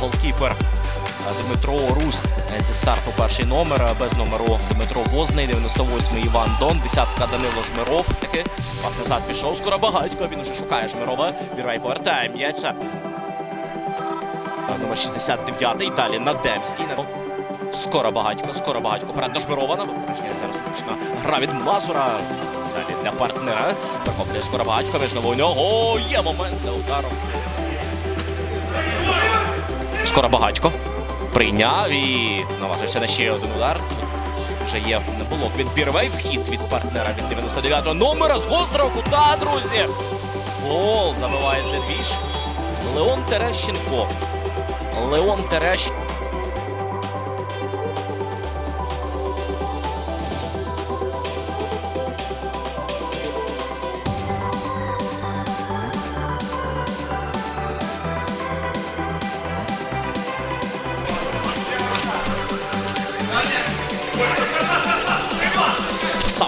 голкіпер Дмитро Рус зі старту перший номер. Без номеру Дмитро Возний, 98-й Іван Дон, десятка Данило Жмиров. Таки пас назад пішов. Скоро багатько. Він уже шукає Жмирова. Бірвей повертає м'яча. Номер 69-й. Далі Надемський. Скоро багатько, скоро багатько. Перед на Жмирова. На випередження зараз успішна гра від Мазура. Далі для партнера. Перехоплює скоро багатько. Вижново у нього є момент для удару. Скоро багатько. Прийняв і наважився на ще один удар. Вже є не було від Бірвей. Вхід від партнера від 99-го номера з гострого кута, друзі. Гол забиває Зельвіш. Леон Терещенко. Леон Терещенко.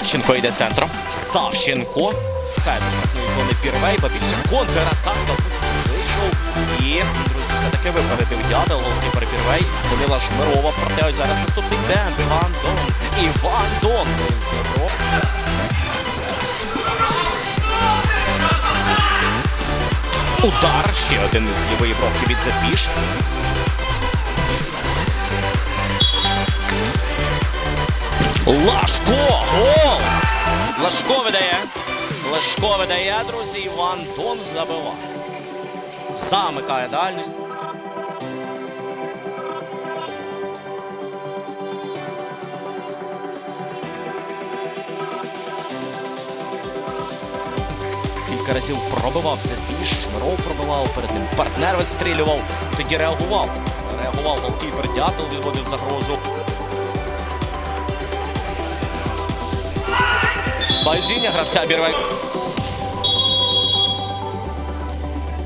Савченко йде центром. Савченко. Хай штрафної зони Пірвей, бо більше контратака. Вийшов. І, друзі, все-таки випередив дядел. Голкіпер Пірвей. Данила Жмирова. Проте ось зараз наступний темп. Іван Дон. Іван Дон. Удар. Ще один із лівої бровки від Зетвіш. Лашко! Лашко видає. Лашко видає, друзі. Іван Дон забиває. Замикає дальність. Кілька разів пробивався двіж, Шмиров пробивав, перед ним партнер відстрілював, тоді реагував. Реагував голкіпер Дятел, відводив загрозу. Падіння гравця Бірвей.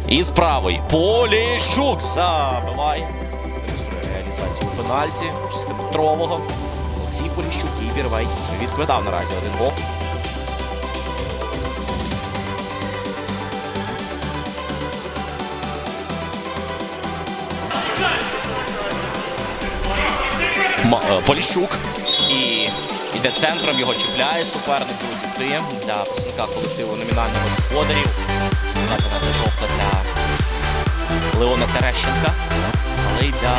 І з правої Поліщук забиває. Реалізацію пенальті шестиметрового. Олексій Поліщук і Бірвей відквитав наразі один гол. Е, Поліщук. І йде центром, його чіпляє суперник, друзі, для представника колективу номінальних господарів. Вказана це жовта для Леона Терещенка. Але й для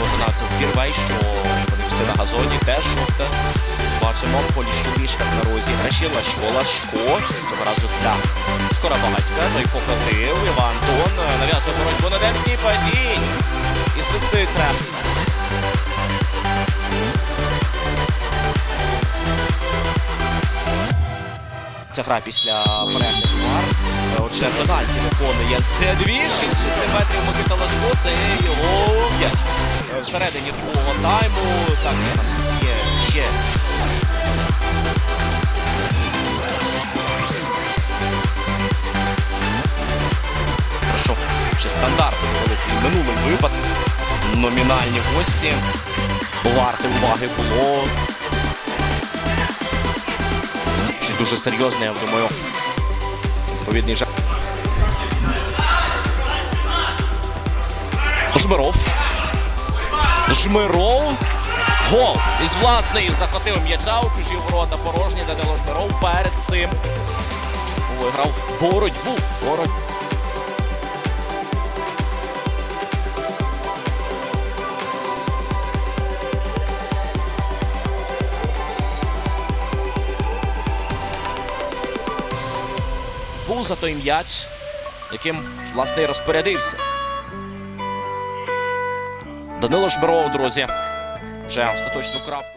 виконавця збірвей, що вони всі на газоні, теж жовта. Бачимо Поліщук мішка на розі. Граші Лашко, Лашко. Цього разу для скоро багатька. Той покотив. Іван Тон нав'язує боротьбу на Демський падінь. І свистить реф. Ця гра після перегляду вар. Е, Отже, пенальті виконує Зедвіш із 6 метрів Микита Лашко. Це його м'яч. Е, Всередині другого тайму. Так, є ще. Хорошо. Ще стандарт провели свій минулий випадок. Номінальні гості. Варте уваги було дуже серйозний, я думаю. Відповідний жах. Жмиров. Жмиров. Гол. Із власної закотив м'яча у чужі ворота порожні. Данило Жмиров перед цим виграв боротьбу. Боротьбу. За той м'яч, яким власне і розпорядився. Данило Жберов, друзі, вже остаточну крапку.